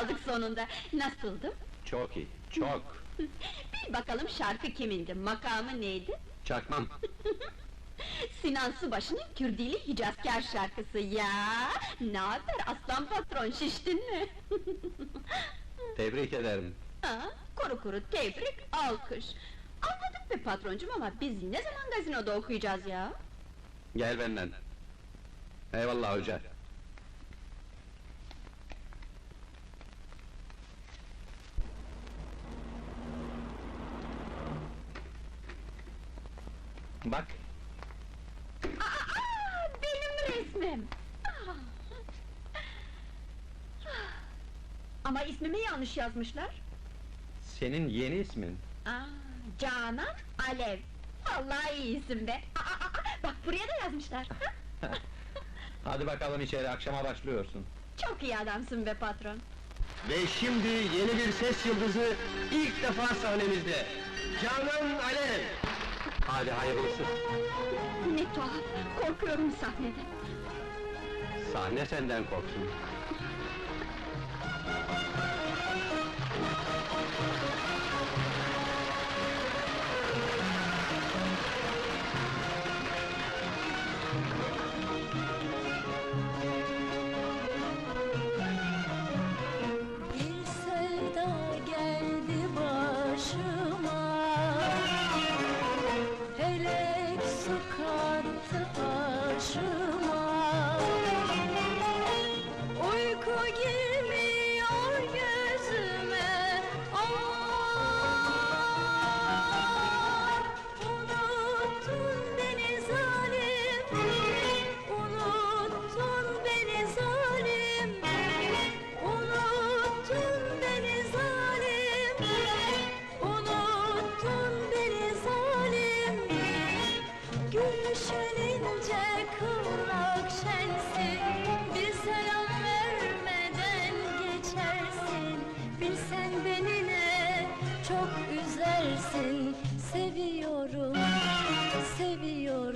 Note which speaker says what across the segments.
Speaker 1: aldık sonunda. Nasıldım?
Speaker 2: Çok iyi, çok.
Speaker 1: Bil bakalım şarkı kimindi, makamı neydi?
Speaker 2: Çakmam.
Speaker 1: Sinan Subaşı'nın Kürdili Hicazkar şarkısı ya! Ne haber aslan patron, şiştin mi?
Speaker 2: Tebrik ederim.
Speaker 1: ha, kuru kuru tebrik, alkış. Anladık be patroncum ama biz ne zaman gazinoda okuyacağız ya?
Speaker 2: Gel benden. Eyvallah hoca. Bak,
Speaker 1: Aa, benim resmim! Ah. Ama ismimi yanlış yazmışlar.
Speaker 2: senin yeni ismin.
Speaker 1: Aa, Canan Alev. Vallahi iyi isim be. Aa, aa, aa, bak buraya da yazmışlar.
Speaker 2: Hadi bakalım içeri, akşama başlıyorsun.
Speaker 1: Çok iyi adamsın be patron.
Speaker 3: Ve şimdi yeni bir ses yıldızı ilk defa sahnemizde. Canan Alev.
Speaker 2: Hadi hayırlısı.
Speaker 1: Ne tuhaf, korkuyorum sahnede.
Speaker 2: Sahne senden korksun.
Speaker 4: Seviyorum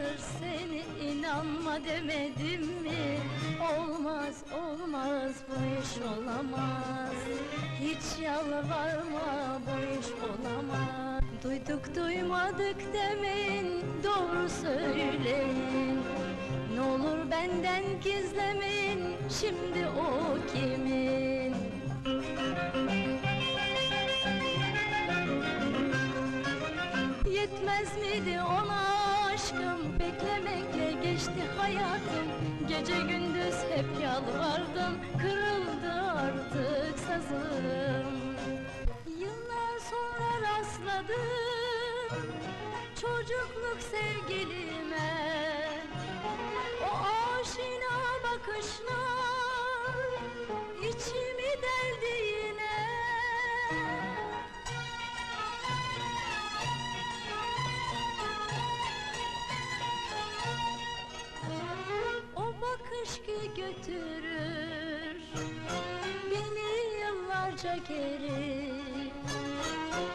Speaker 4: Aldatır seni inanma demedim mi? Olmaz olmaz bu iş olamaz. Hiç yalvarma bu iş olamaz. Duyduk duymadık demeyin doğru söyleyin. Ne olur benden gizlemeyin şimdi o kimin? Yetmez miydi ona aşkım beklemekle geçti hayatım. Gece gündüz hep yalvardım kırıldı artık sazım. Yıllar sonra rastladım çocukluk sevgilime. O aşina bakışlar içimi deldi götürür beni yıllarca geri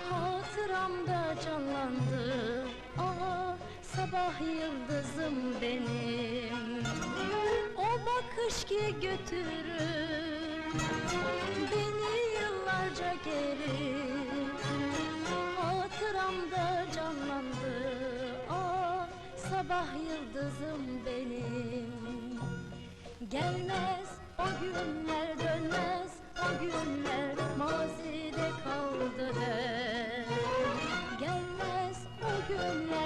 Speaker 4: Hatıramda canlandı. Ah sabah yıldızım benim. O bakış ki götürür. Beni yıllarca geri Hatıramda canlandı. Ah sabah yıldızım benim Gelmez o günler dönmez o günler mazide kaldı. Hep Gelmez o günler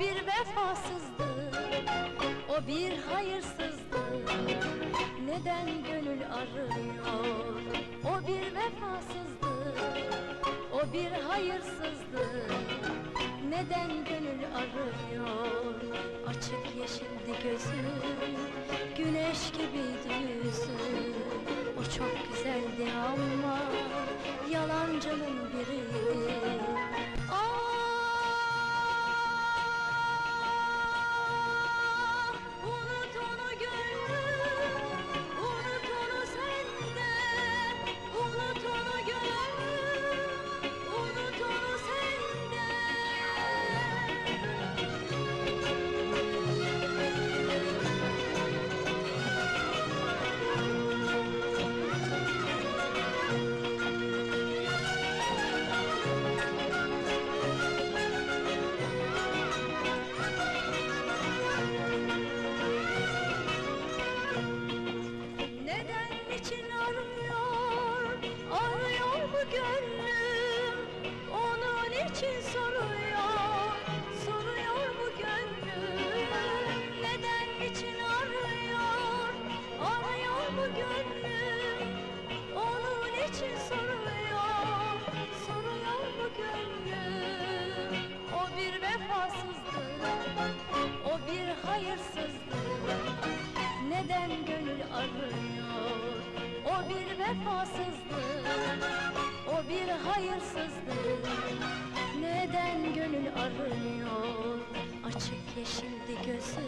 Speaker 4: vefasızdı O bir hayırsızdı. Neden gönül arıyor O bir vefasızdı O bir hayırsızdı. Neden gönül arıyor Açık yeşildi gözü Güneş gibiydi yüzü O çok güzeldi ama Yalancının biriydi yeşildi gözü,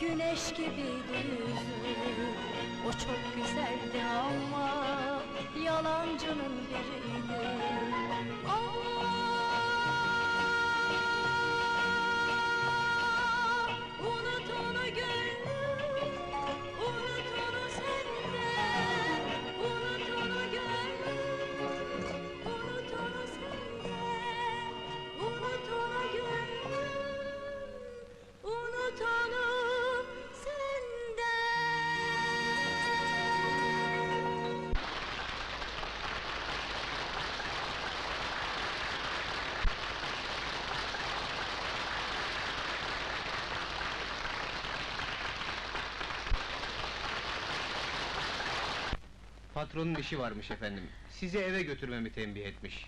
Speaker 4: güneş gibiydi yüzü. O çok güzeldi ama yalancının biriydi. Ah,
Speaker 3: Patronun işi varmış efendim. Sizi eve götürmemi tembih etmiş.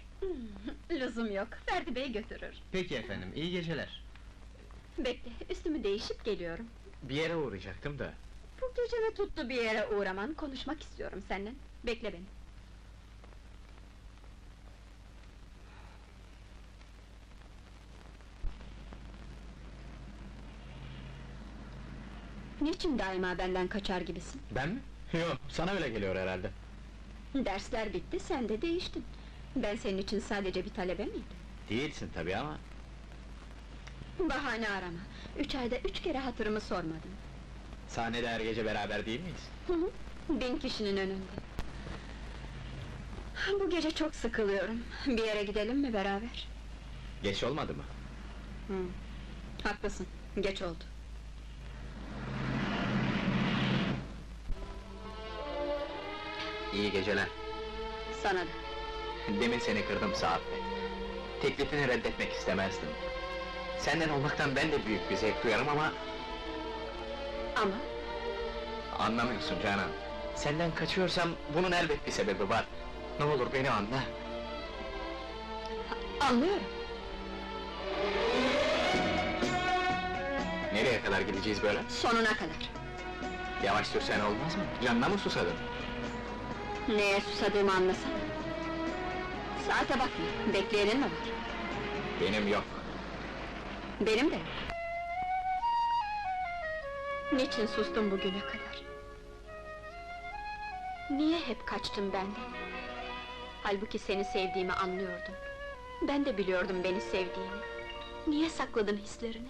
Speaker 1: Lüzum yok, Ferdi Bey götürür.
Speaker 3: Peki efendim, iyi geceler.
Speaker 1: Bekle, üstümü değişip geliyorum.
Speaker 2: Bir yere uğrayacaktım da.
Speaker 1: Bu gece ve tuttu bir yere uğraman, konuşmak istiyorum seninle. Bekle beni. Niçin daima benden kaçar gibisin?
Speaker 2: Ben mi? Yok, sana öyle geliyor herhalde.
Speaker 1: Dersler bitti, sen de değiştin. Ben senin için sadece bir talebe miydim?
Speaker 2: Değilsin tabii ama...
Speaker 1: Bahane arama. Üç ayda üç kere hatırımı sormadın.
Speaker 2: Sahnede her gece beraber değil miyiz?
Speaker 1: Hı hı, Bin kişinin önünde. Bu gece çok sıkılıyorum. Bir yere gidelim mi beraber?
Speaker 2: Geç olmadı mı?
Speaker 1: Hı. Haklısın, geç oldu.
Speaker 2: İyi geceler.
Speaker 1: Sana da.
Speaker 2: Demin seni kırdım Saat Bey. Teklifini reddetmek istemezdim. Senden olmaktan ben de büyük bir zevk duyarım ama...
Speaker 1: Ama
Speaker 2: Anlamıyorsun Canan. Senden kaçıyorsam bunun elbet bir sebebi var. Ne olur beni anla.
Speaker 1: anlıyorum.
Speaker 2: Nereye kadar gideceğiz böyle?
Speaker 1: Sonuna kadar.
Speaker 2: Yavaş sürsen olmaz mı? Canına mı susadın?
Speaker 1: Neye susadığımı anlasana. Saate bakma, bekleyenin mi var?
Speaker 2: Benim yok.
Speaker 1: Benim de yok. Niçin sustun bugüne kadar? Niye hep kaçtın benden? Halbuki seni sevdiğimi anlıyordum. Ben de biliyordum beni sevdiğini. Niye sakladın hislerini?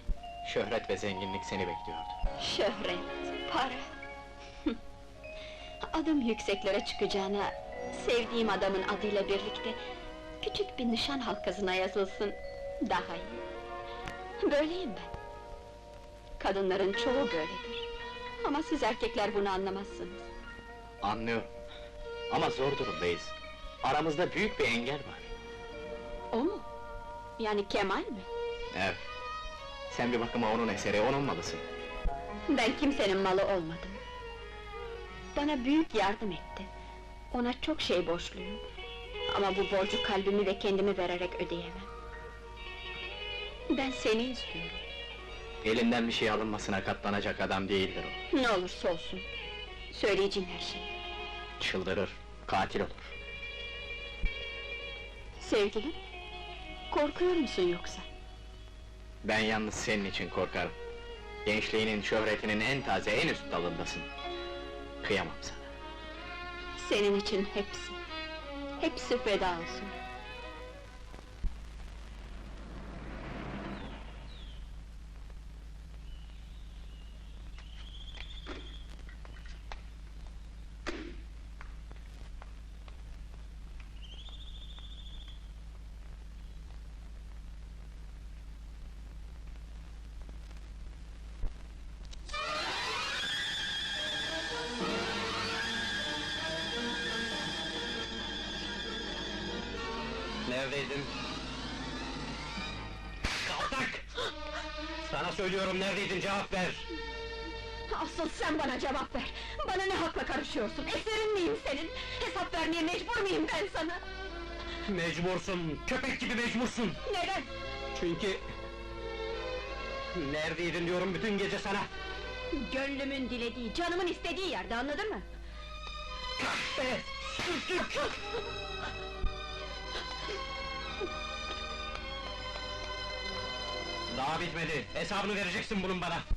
Speaker 2: Şöhret ve zenginlik seni bekliyordu.
Speaker 1: Şöhret, para. Adım yükseklere çıkacağına, sevdiğim adamın adıyla birlikte küçük bir nişan halkasına yazılsın, daha iyi. Böyleyim ben. Kadınların çoğu böyledir. Ama siz erkekler bunu anlamazsınız.
Speaker 2: Anlıyorum. Ama zor durumdayız. Aramızda büyük bir engel var.
Speaker 1: O mu? Yani Kemal mi?
Speaker 2: Evet. Sen bir bakıma onun eseri, onun malısın.
Speaker 1: Ben kimsenin malı olmadım. Bana büyük yardım etti. Ona çok şey borçluyum. Ama bu borcu kalbimi ve kendimi vererek ödeyemem. Ben seni istiyorum.
Speaker 2: Elinden bir şey alınmasına katlanacak adam değildir o.
Speaker 1: Ne olursa olsun. Söyleyeceğim her şeyi.
Speaker 2: Çıldırır, katil olur.
Speaker 1: Sevgilim, korkuyor musun yoksa?
Speaker 2: Ben yalnız senin için korkarım. Gençliğinin, şöhretinin en taze, en üst dalındasın. Kıyamam sana.
Speaker 1: Senin için hepsi, hepsi feda olsun.
Speaker 3: Neredeydin? Kaltak! Sana söylüyorum neredeydin cevap ver!
Speaker 1: Asıl sen bana cevap ver! Bana ne hakla karışıyorsun? Eserin miyim senin? Hesap vermeye mecbur muyum ben sana?
Speaker 3: Mecbursun, köpek gibi mecbursun!
Speaker 1: Neden?
Speaker 3: Çünkü... Neredeydin diyorum bütün gece sana!
Speaker 1: Gönlümün dilediği, canımın istediği yerde, anladın mı?
Speaker 3: Be! Sürtük! Daha bitmedi, hesabını vereceksin bunun bana!